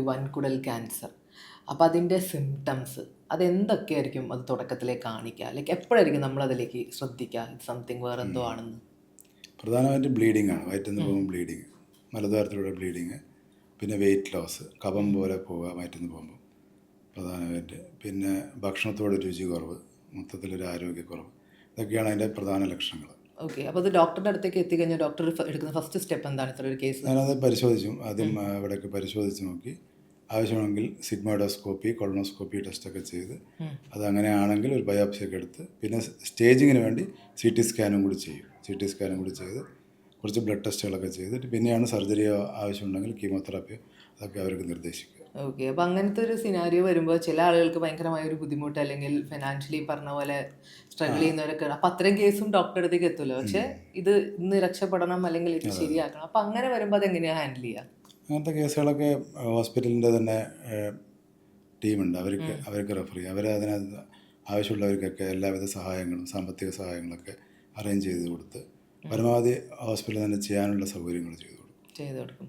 ഈ വൻകുടൽ ക്യാൻസർ അപ്പോൾ അതിന്റെ സിംറ്റംസ് അതെന്തൊക്കെയായിരിക്കും അത് തുടക്കത്തിലേ കാണിക്കുക ലൈക്ക് എപ്പോഴായിരിക്കും നമ്മൾ അതിലേക്ക് ശ്രദ്ധിക്കുക സംതിങ് വേറെ എന്തോ ആണെന്ന്. പ്രധാനമായിട്ടും ബ്ലീഡിംഗ് ആണ്. വയറ്റിൽ നിന്ന് പോകുമ്പോൾ ബ്ലീഡിങ് മലദ്വാരത്തിലൂടെ ബ്ലീഡിങ് പിന്നെ വെയിറ്റ് ലോസ് കഫം പോലെ പോവുക വയറ്റിൽ നിന്ന് പോകുമ്പോൾ പ്രധാനമായിട്ട്. പിന്നെ ഭക്ഷണത്തോട് രുചി കുറവ്. മൊത്തത്തിലൊരു ആരോഗ്യക്കുറവ് ഇതൊക്കെയാണ് അതിന്റെ പ്രധാന ലക്ഷണങ്ങൾ. ഓക്കെ അപ്പോൾ അത് ഡോക്ടറുടെ അടുത്തേക്ക് എത്തിക്കഴിഞ്ഞാൽ ഡോക്ടർ എടുക്കുന്ന ഫസ്റ്റ് സ്റ്റെപ്പ് എന്താണ്? ഇത്ര ഒരു കേസ് ഞാനത് പരിശോധിച്ചു. ആദ്യം ഇവിടെയൊക്കെ അവിടെയൊക്കെ പരിശോധിച്ച് നോക്കി. ആവശ്യമെങ്കിൽ സിഗ്മോഡോസ്കോപ്പി കൊളോണോസ്കോപ്പി ടെസ്റ്റൊക്കെ ചെയ്ത് അത് അങ്ങനെയാണെങ്കിൽ ഒരു ബയോപ്സി ഒക്കെ എടുത്ത് പിന്നെ സ്റ്റേജിങ്ങിന് വേണ്ടി സി ടി സ്കാനും കൂടി ചെയ്യും. സി ടി സ്കാനും കൂടി ചെയ്ത് കുറച്ച് ബ്ലഡ് ടെസ്റ്റുകളൊക്കെ ചെയ്തിട്ട് പിന്നെയാണ് സർജറിയോ ആവശ്യമുണ്ടെങ്കിൽ കീമോതെറാപ്പിയോ അതൊക്കെ അവർക്ക് നിർദ്ദേശിക്കും ഓക്കെ. അപ്പോൾ അങ്ങനത്തെ ഒരു സിനാരിയോ വരുമ്പോൾ ചില ആളുകൾക്ക് ഭയങ്കരമായ ഒരു ബുദ്ധിമുട്ട് അല്ലെങ്കിൽ ഫിനാൻഷ്യലി പറഞ്ഞ പോലെ സ്ട്രഗിൾ ചെയ്യുന്നവരൊക്കെ അപ്പം അത്രയും കേസും ഡോക്ടറുടെ അടുത്തേക്ക് എത്തുമല്ലോ പക്ഷേ ഇത് ഇന്ന് രക്ഷപ്പെടണം അല്ലെങ്കിൽ ഇത് ശരിയാക്കണം. അപ്പം അങ്ങനെ വരുമ്പോൾ അതെങ്ങനെയാണ് ഹാൻഡിൽ ചെയ്യുക അങ്ങനത്തെ കേസുകളൊക്കെ ഹോസ്പിറ്റലിന്റെ തന്നെ ടീമുണ്ട്. അവർക്ക് അവർക്ക് റെഫർ ചെയ്യും. അവർ ആവശ്യമുള്ളവർക്കൊക്കെ എല്ലാവിധ സഹായങ്ങളും സാമ്പത്തിക സഹായങ്ങളൊക്കെ അറേഞ്ച് ചെയ്ത് കൊടുത്ത് പരമാവധി ഹോസ്പിറ്റലിൽ തന്നെ ചെയ്യാനുള്ള സൗകര്യങ്ങൾ ചെയ്തു കൊടുക്കും. ചെയ്ത് കൊടുക്കും.